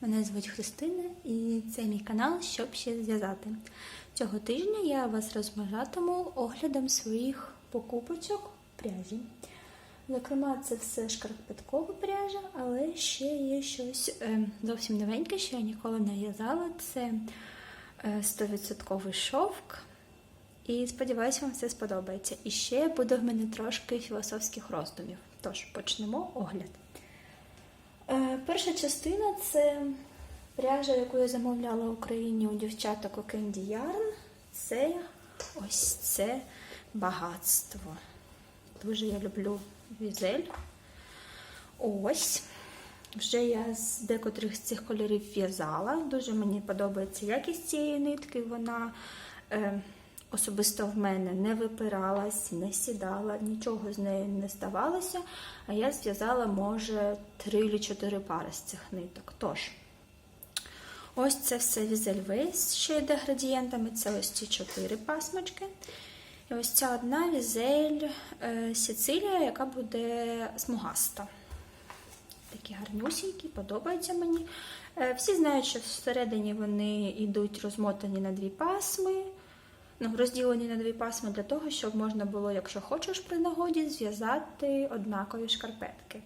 Мене звуть Христина і це мій канал Щоб ще зв'язати. Цього тижня я вас розважатиму оглядом своїх покупочок пряжі. Зокрема, це все шкарпеткова пряжа, але ще є щось е, зовсім новеньке, що я ніколи не в'язала. Це е, 100% шовк. І сподіваюся, вам все сподобається. І ще буде в мене трошки філософських роздумів. Тож почнемо огляд. Перша частина це пряжа, яку я замовляла в Україні у дівчаток у Candy Yarn. Це ось це багатство. Дуже я люблю візель. Ось. Вже я з декотрих з цих кольорів в'язала. Дуже мені подобається якість цієї нитки. Вона е, особисто в мене не випиралась, не сідала, нічого з нею не ставалося. А я зв'язала, може, 3 чи 4 пари з цих ниток. Тож, ось це все візель вейс, що йде градієнтами. Це ось ці 4 пасмочки. І ось ця одна візель е, Сицилія, яка буде смугаста. Такі гарнюсінькі, подобаються мені. Е, всі знають, що всередині вони йдуть розмотані на дві пасми, ну, розділені на дві пасми для того, щоб можна було, якщо хочеш при нагоді, зв'язати однакові шкарпетки.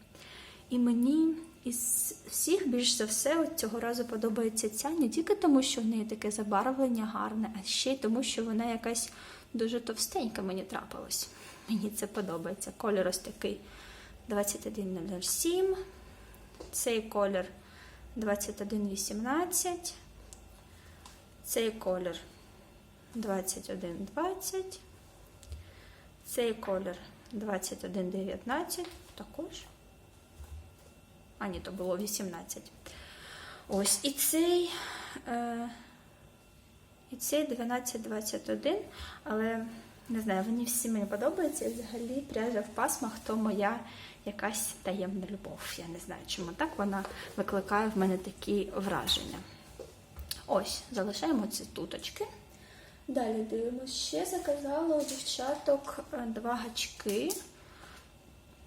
І мені із всіх більш за все от цього разу подобається ця не тільки тому, що в неї таке забарвлення гарне, а ще й тому, що вона якась дуже товстенька мені трапилась. Мені це подобається. Колір ось такий 2107. Цей колір 2118. Цей колір 2120. Цей колір 2119. Також. А, ні, то було 18. Ось і цей. Е, і цей 1221, але не знаю, вони всі мені подобаються. І взагалі пряжа в пасмах то моя якась таємна любов. Я не знаю, чому так вона викликає в мене такі враження. Ось, залишаємо ці туточки. Далі дивимося. Ще заказала у дівчаток е, два гачки.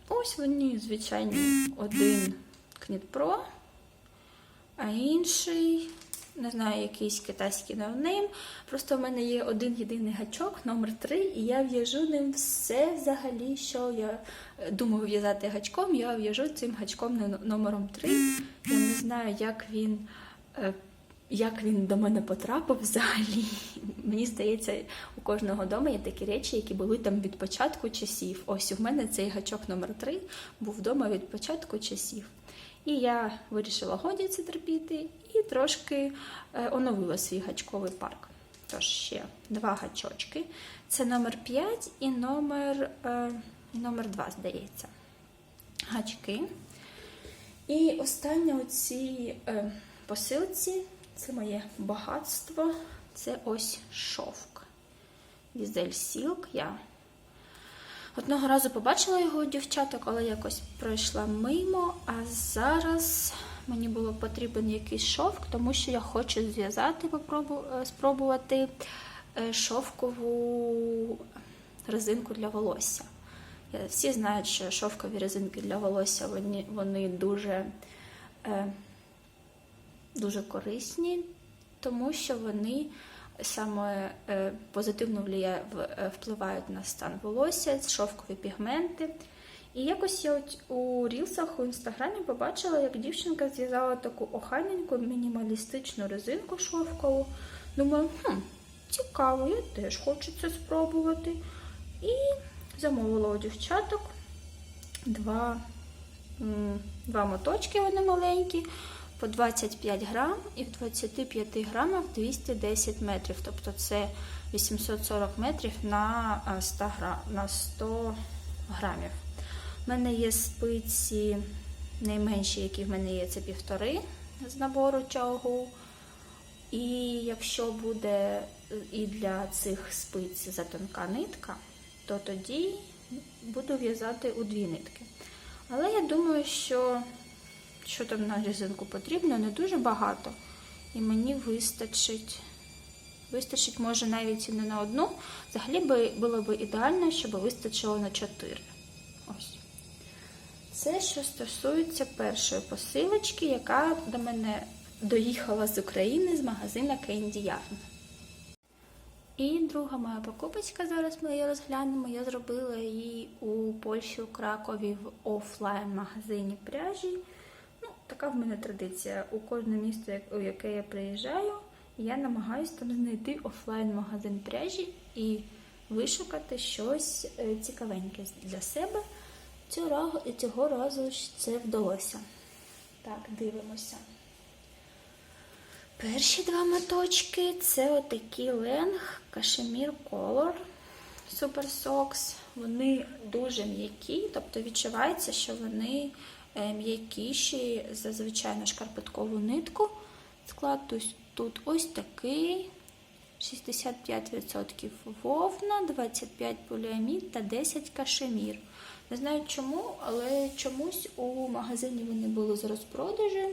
Ось вони, звичайні, один Кніт Pro, а інший не знаю, якийсь китайський ноунейм. Просто в мене є один єдиний гачок, номер 3 і я в'яжу ним все взагалі, що я думаю в'язати гачком, я в'яжу цим гачком номером 3. Я не знаю, як він. Як він до мене потрапив взагалі. Мені здається, у кожного дома є такі речі, які були там від початку часів. Ось у мене цей гачок номер 3 був вдома від початку часів. І я вирішила годі це терпіти і трошки е, оновила свій гачковий парк. Тож ще два гачочки. Це номер 5 і номер, е, номер 2, здається. Гачки. І останнє у цій е, посилці це моє багатство. Це ось шовк. Візель Сілк. Я Одного разу побачила його у дівчаток, але якось пройшла мимо. А зараз мені було потрібен якийсь шовк, тому що я хочу зв'язати, спробувати шовкову резинку для волосся. Всі знають, що шовкові резинки для волосся вони, вони дуже, дуже корисні, тому що вони саме е, позитивно е, впливають на стан волосся, шовкові пігменти. І якось я у рілсах у інстаграмі побачила, як дівчинка зв'язала таку охайненьку мінімалістичну резинку шовкову. Думаю, хм, цікаво, я теж хочу це спробувати. І замовила у дівчаток два, два моточки, вони маленькі по 25 грам і в 25 грамах 210 метрів. Тобто це 840 метрів на 100 грам, на 100 грамів. У мене є спиці найменші, які в мене є, це півтори з набору чагу. І якщо буде і для цих спиць затонка нитка, то тоді буду в'язати у дві нитки. Але я думаю, що що там на різинку потрібно, не дуже багато. І мені вистачить, вистачить, може, навіть і не на одну. Взагалі би, було б ідеально, щоб вистачило на 4. Ось. Це, що стосується першої посилочки, яка до мене доїхала з України з магазина Candy Yarn. І друга моя покупочка, зараз ми її розглянемо. Я зробила її у Польщі, у Кракові в офлайн-магазині пряжі. Така в мене традиція. У кожне місто, у яке я приїжджаю, я намагаюся там знайти офлайн-магазин пряжі і вишукати щось е, цікавеньке для себе. Цього цього разу ж це вдалося. Так, дивимося. Перші два моточки це отакі ленг Кашемір Color Super Socks. Вони дуже м'які, тобто відчувається, що вони м'якіші за звичайну шкарпеткову нитку. Склад тут ось такий. 65% вовна, 25 поліамід та 10 кашемір. Не знаю чому, але чомусь у магазині вони були з розпродажем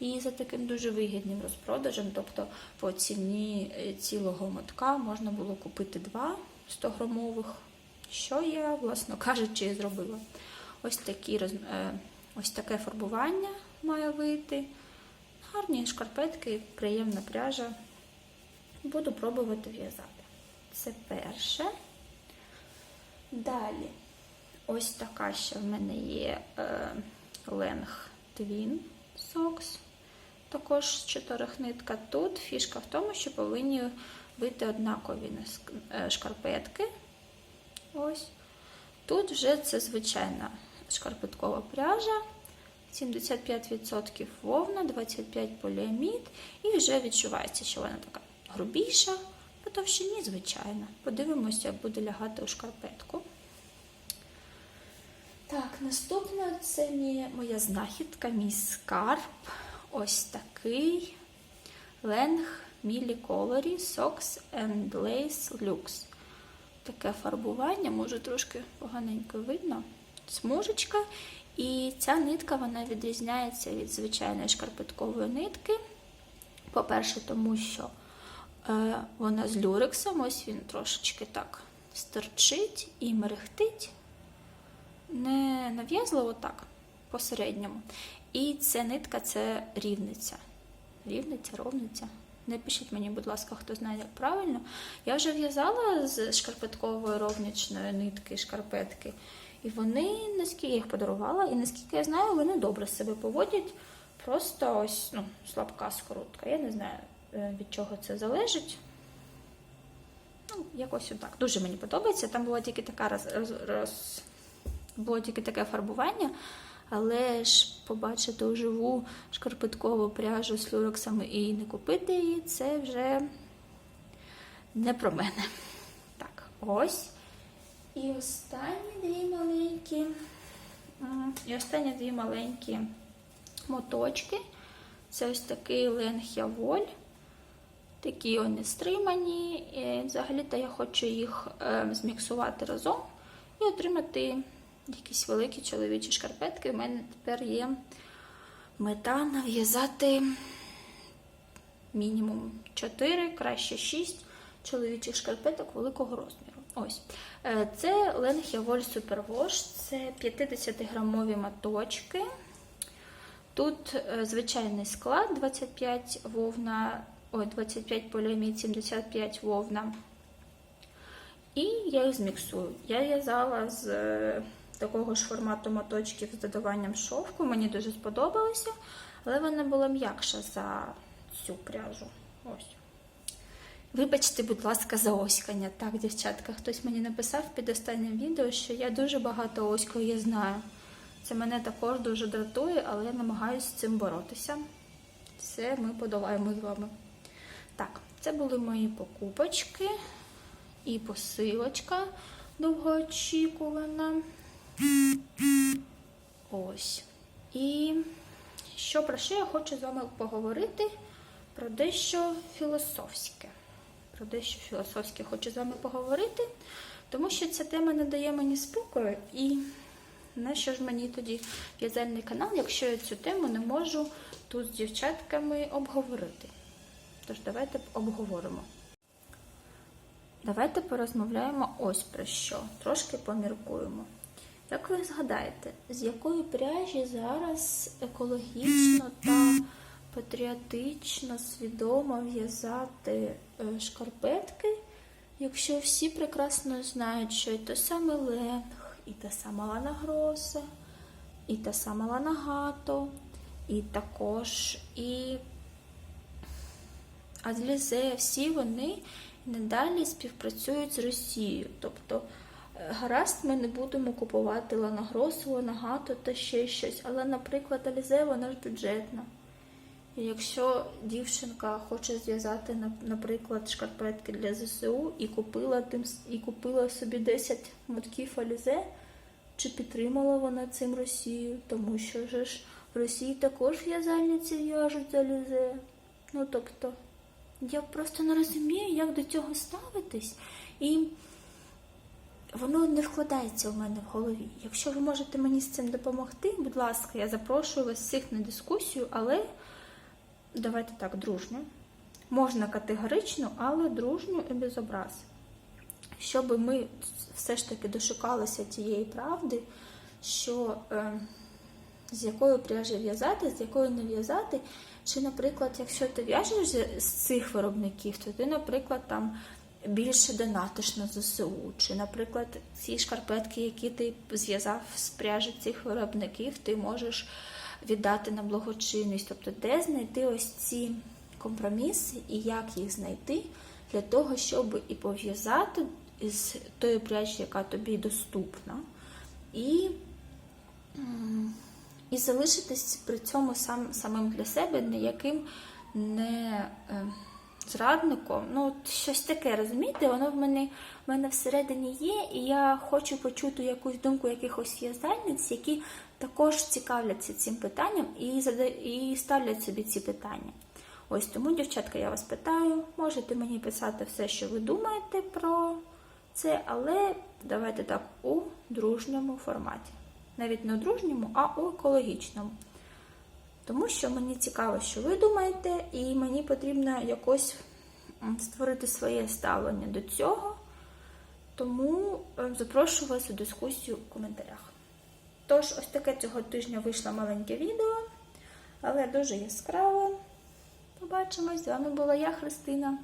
і за таким дуже вигідним розпродажем. Тобто по ціні е, цілого мотка можна було купити два 100-грамових, що я, власно кажучи, зробила. Ось, такі, е, ось таке фарбування має вийти. Гарні шкарпетки, приємна пряжа. Буду пробувати в'язати. Це перше. Далі, ось така ще в мене є ленг Twin Socks. Також чотирьох нитка. Тут фішка в тому, що повинні вийти однакові е, шкарпетки. Ось. Тут вже це звичайна шкарпеткова пряжа. 75% вовна, 25 поліамід, і вже відчувається, що вона така грубіша, по товщині, звичайно. Подивимося, як буде лягати у шкарпетку. Так, наступна це моя знахідка, мій скарб. Ось такий Ленг Мілі Колорі Socks and Lace Lux. Таке фарбування, може трошки поганенько видно. Смужечка. І ця нитка вона відрізняється від звичайної шкарпеткової нитки. По-перше, тому що е, вона з люрексом, ось він трошечки так стерчить і мерехтить. Не нав'язливо так, посередньому. І ця нитка це рівниця. Рівниця, ровниця. Не пишіть мені, будь ласка, хто знає, як правильно. Я вже в'язала з шкарпеткової ровничної нитки шкарпетки. І вони, наскільки я їх подарувала, і наскільки я знаю, вони добре себе поводять. Просто ось ну, слабка скоротка. Я не знаю, е, від чого це залежить. Ну, якось отак. Дуже мені подобається. Там була тільки така роз, роз, роз... було тільки таке фарбування, але ж побачити уживу шкарпеткову пряжу з люрексами і не купити її, це вже не про мене. Так, ось. І останні дві маленькі. І останні дві маленькі моточки. Це ось такий ленг воль. Такі вони стримані. І взагалі-то я хочу їх е, зміксувати разом і отримати якісь великі чоловічі шкарпетки. У мене тепер є мета нав'язати мінімум 4, краще 6 чоловічих шкарпеток великого розміру. Ось. Е, Це Ленг Воль Superwash, це 50-грамові моточки. Тут е, звичайний склад 25 вовна, ой, 25 поліамід, 75 вовна. І я їх зміксую. Я в'язала з е, такого ж формату моточків з додаванням шовку. Мені дуже сподобалося, але вона була м'якша за цю пряжу. Ось. Вибачте, будь ласка, за оськання. Так, дівчатка, хтось мені написав під останнім відео, що я дуже багато оською, я знаю. Це мене також дуже дратує, але я намагаюся з цим боротися. Це ми подолаємо з вами. Так, це були мої покупочки і посилочка довгоочікувана. Ось. І що про що я хочу з вами поговорити? Про дещо філософське. Про дещо філософське хочу з вами поговорити, тому що ця тема не дає мені спокою. І на що ж мені тоді в'язальний канал, якщо я цю тему не можу тут з дівчатками обговорити? Тож давайте обговоримо. Давайте порозмовляємо ось про що. Трошки поміркуємо. Як ви згадаєте, з якої пряжі зараз екологічно та патріотично, свідомо в'язати е, шкарпетки, якщо всі прекрасно знають, що і те саме Ленг, і та сама Лана Гроса, і та сама Лана Гато, і також і Адлізе, всі вони надалі співпрацюють з Росією. Тобто, е, гаразд, ми не будемо купувати Ланагросу, Ланагато та ще щось. Але, наприклад, Алізе, вона ж бюджетна. Якщо дівчинка хоче зв'язати, наприклад, шкарпетки для ЗСУ і купила тим і купила собі 10 мотків Алізе, чи підтримала вона цим Росію? Тому що ж в Росії також в'язальниці в'яжуть з Алізе. Ну тобто, я просто не розумію, як до цього ставитись, і воно не вкладається у мене в голові. Якщо ви можете мені з цим допомогти, будь ласка, я запрошую вас всіх на дискусію, але давайте так, дружньо. Можна категорично, але дружньо і без образ. Щоб ми все ж таки дошукалися тієї правди, що е, з якою пряжі в'язати, з якою не в'язати. Чи, наприклад, якщо ти в'яжеш з цих виробників, то ти, наприклад, там більше донатиш на ЗСУ, чи, наприклад, ці шкарпетки, які ти зв'язав з пряжі цих виробників, ти можеш віддати на благочинність. Тобто, де знайти ось ці компроміси і як їх знайти для того, щоб і пов'язати із тої пряжі, яка тобі доступна, і і залишитись при цьому сам, самим для себе ніяким не е, зрадником. Ну, щось таке, розумієте, воно в мене, в мене всередині є, і я хочу почути якусь думку якихось в'язальниць, які також цікавляться цим питанням і, і ставлять собі ці питання. Ось тому, дівчатка, я вас питаю, можете мені писати все, що ви думаєте про це, але давайте так у дружньому форматі. Навіть не у дружньому, а у екологічному. Тому що мені цікаво, що ви думаєте, і мені потрібно якось створити своє ставлення до цього. Тому е, запрошую вас у дискусію в коментарях. Тож, ось таке цього тижня вийшло маленьке відео, але дуже яскраве. Побачимось. З вами була я, Христина.